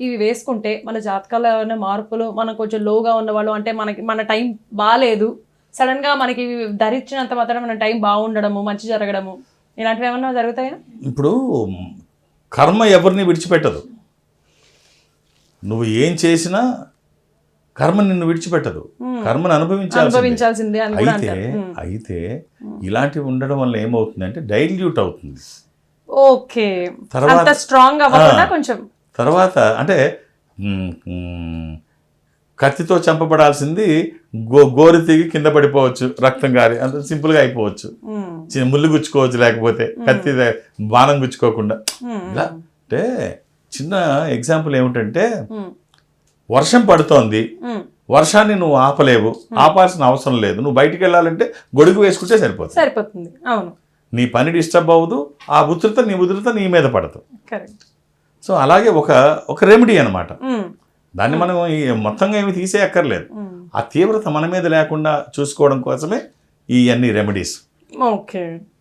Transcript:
ఇవి వేసుకుంటే మన జాతకాల మార్పులు మనం కొంచెం లోగా ఉన్నవాళ్ళు అంటే మనకి మన టైం బాగాలేదు సడన్గా మనకి ధరించినంత మాత్రం మన టైం బాగుండడము మంచి జరగడము. ఇలాంటివి ఏమన్నా జరుగుతాయా? ఇప్పుడు కర్మ ఎవరిని విడిచిపెట్టదు. నువ్వు ఏం చేసినా కర్మ నిన్ను విడిచిపెట్టదు. కర్మను అనుభవించాల్సిందే. అయితే. అయితే ఇలాంటివి ఉండడం వల్ల ఏమవుతుందంటే డైల్యూట్ అవుతుంది. ఓకే. తర్వాత- స్ట్రాంగ్ అవ్వకుండా. కొంచెం. తర్వాత అంటే కత్తితో చంపబడాల్సింది గో గోరి తిగి కింద పడిపోవచ్చు రక్తం గారి అంత సింపుల్గా అయిపోవచ్చు. చిన్న ముళ్ళు గుచ్చుకోవచ్చు లేకపోతే కత్తి బాణం గుచ్చుకోకుండా. ఇలా అంటే చిన్న ఎగ్జాంపుల్ ఏమిటంటే వర్షం పడుతోంది. వర్షాన్ని నువ్వు ఆపలేవు. ఆపాల్సిన అవసరం లేదు. నువ్వు బయటికి వెళ్ళాలంటే గొడుగు వేసుకుంటే సరిపోతుంది. సరిపోతుంది. అవును. నీ పని డిస్టర్బ్ అవ్వదు. ఆ ఉధృత నీ ఉధృత నీ మీద పడదు. కరెక్ట్. సో అలాగే ఒక ఒక రెమెడీ అనమాట దాన్ని మనం మొత్తంగా ఏమి తీసేయక్కర్లేదు. ఆ తీవ్రత మన మీద లేకుండా చూసుకోవడం కోసమే ఈ అన్ని రెమెడీస్ ఓకే.